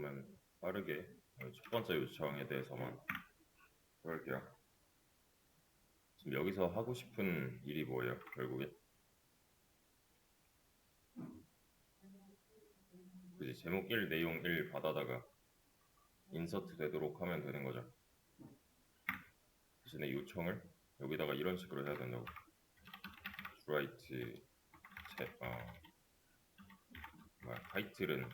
그러면 빠르게 첫 번째 요청에 대해서만 해볼게요. 지금 여기서 하고 싶은 일이 뭐예요? 결국에 그지 제목 1, 내용 1 받아다가 인서트 되도록 하면 되는 거죠. 대신에 요청을 여기다가 이런 식으로 해야 된다고. write 제, 어, 타이틀은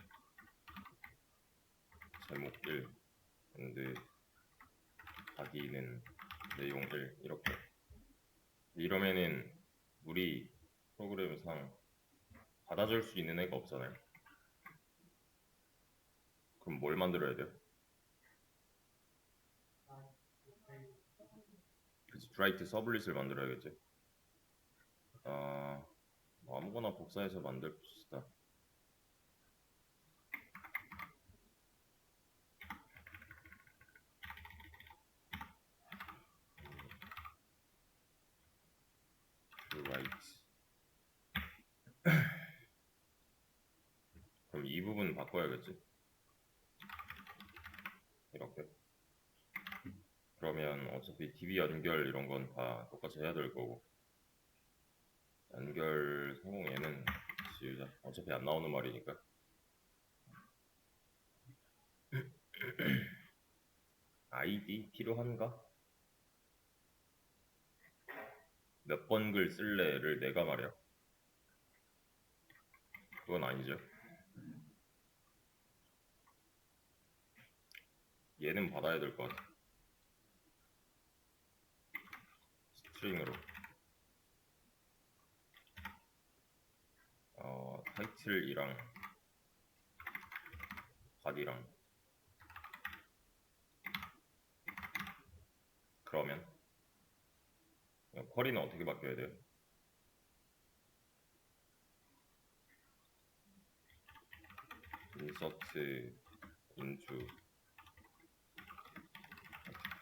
제목 1 근데 바디는 내용 1 이렇게 이러면은 우리 프로그램상 받아줄 수 있는 애가 없잖아요. 그럼 뭘 만들어야 돼요? 그치, 드라이트 서블릿을 만들어야겠지. 아, 뭐 아무거나 복사해서 만들읍시다. right. 그럼 이 부분 바꿔야겠지. 이렇게. 그러면 어차피 DB 연결 이런 건 다 똑같이 해야 될 거고. 연결 성공 얘는 지우자. 어차피 안 나오는 말이니까. 아이디 필요한가? 몇 번 글 쓸래를 내가 말이야. 그건 아니죠. 얘는 받아야 될 것 같아. 스트링으로. 어, 타이틀이랑 바디랑 그러면 쿼리는 어떻게 바뀌어야 돼요? 인서트 인투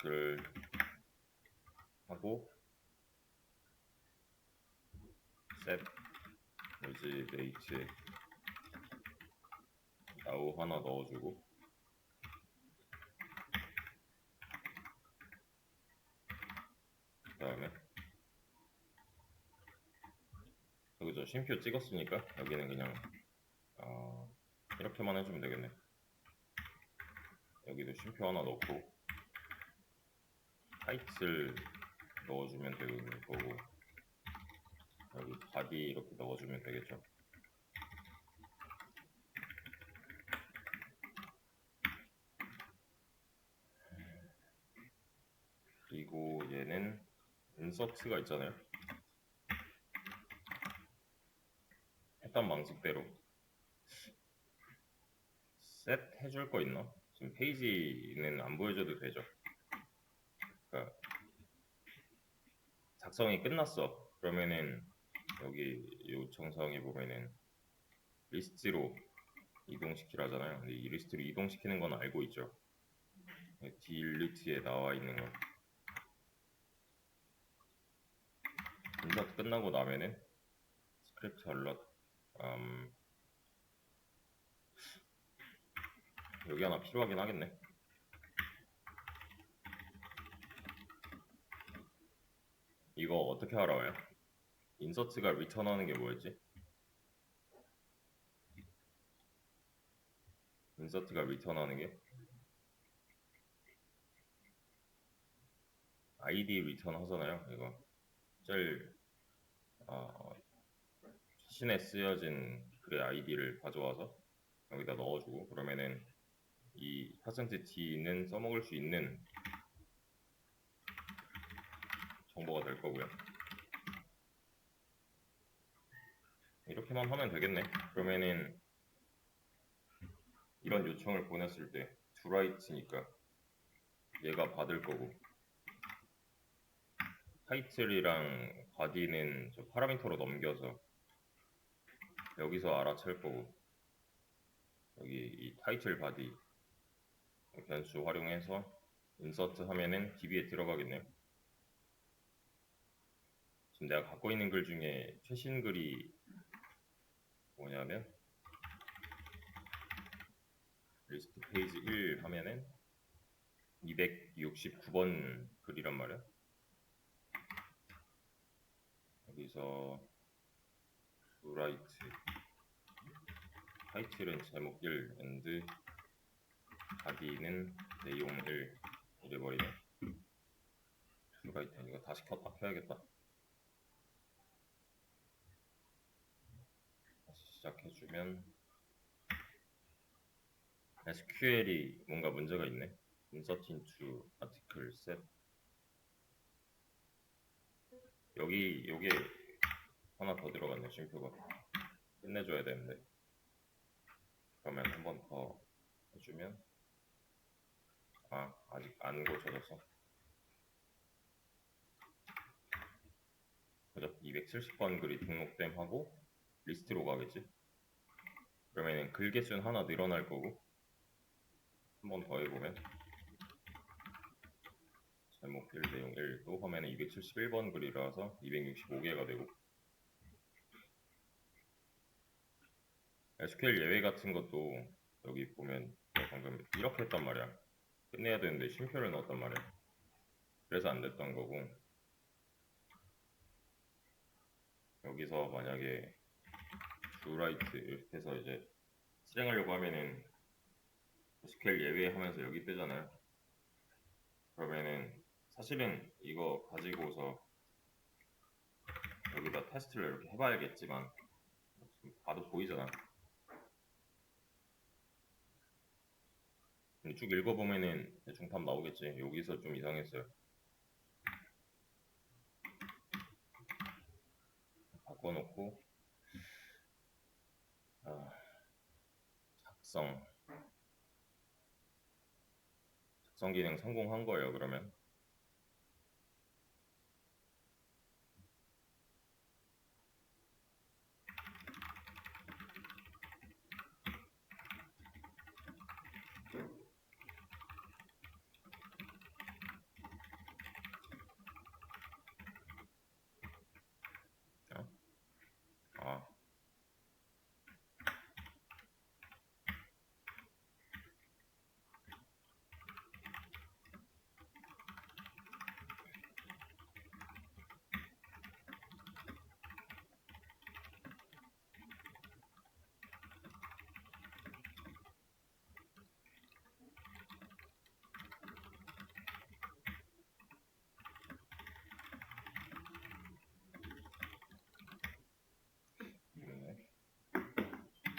글 하고 set originate에 now 하나 넣어주고 그 다음에 여기서 쉼표 찍었으니까 여기는 그냥 어, 이렇게만 해주면 되겠네. 여기도 쉼표 하나 넣고 타이틀 넣어주면 되는 거고 여기 바디 이렇게 넣어주면 되겠죠? 그리고 얘는 인서트가 있잖아요. 했던 방식대로. 셋 해줄 거 있나? 지금 페이지는 안 보여줘도 되죠 그러니까 작성이 끝났어. 그러면은 여기 요청사항에 보면은 리스트로 이동시키라잖아요. 근데 이 리스트로 이동시키는 건 알고 있죠. 딜리트에 나와 있는 거. 인서트 끝나고 나면은 스크립트 알럿 음, 여기 하나 필요하긴 하겠네 이거 어떻게 알아요? 인서트가 리턴하는 게 뭐였지? 인서트가 리턴하는 게 아이디 리턴 하잖아요 이거 제일 어, 최신에 쓰여진 글의 아이디를 가져와서 여기다 넣어주고 그러면은 이 %t는 써먹을 수 있는 정보가 될 거고요. 이렇게만 하면 되겠네. 그러면은 이런 요청을 보냈을 때 write니까 얘가 받을 거고 타이틀이랑 바디는 저 파라미터로 넘겨서 여기서 알아챌 거고 여기 이 타이틀 바디 변수 활용해서 인서트 하면은 DB에 들어가겠네요. 지금 내가 갖고 있는 글 중에 최신 글이 뭐냐면 리스트 페이지 1 하면은 269번 글이란 말이야. 여기서 write 타이틀은 제목 1 and 바디는 내용 1 이래버리네. to write 이거 다시 켰다 켜야겠다. 다 시 시작해주면 SQL이 뭔가 문제가 있네. insert into article set 여기 요게 하나 더 들어갔네 쉼표가. 끝내줘야 되는데. 그러면 한 번 더 해주면. 아 아직 안 고쳐졌어 그죠? 270번 글이 등록됨 하고 리스트로 가겠지 그러면은 글 개수는 하나 늘어날 거고 한 번 더 해보면. 제목 1 내용 1 또 화면에 271번 글이라서 265개가 되고. SQL 예외 같은 것도 여기 보면 방금 이렇게 했단 말이야. 끝내야 되는데 쉼표를 넣었단 말이야. 그래서 안 됐던 거고. 여기서 만약에 write 이렇게 해서 이제 실행하려고 하면은 SQL 예외 하면서 여기 뜨잖아요. 그러면은 사실은 이거 가지고서 여기다 테스트를 이렇게 해봐야겠지만 봐도 보이잖아. 쭉 읽어보면은 대충 답 나오겠지. 여기서 좀 이상했어요 바꿔놓고 아, 작성. 작성 기능 성공한 거예요 그러면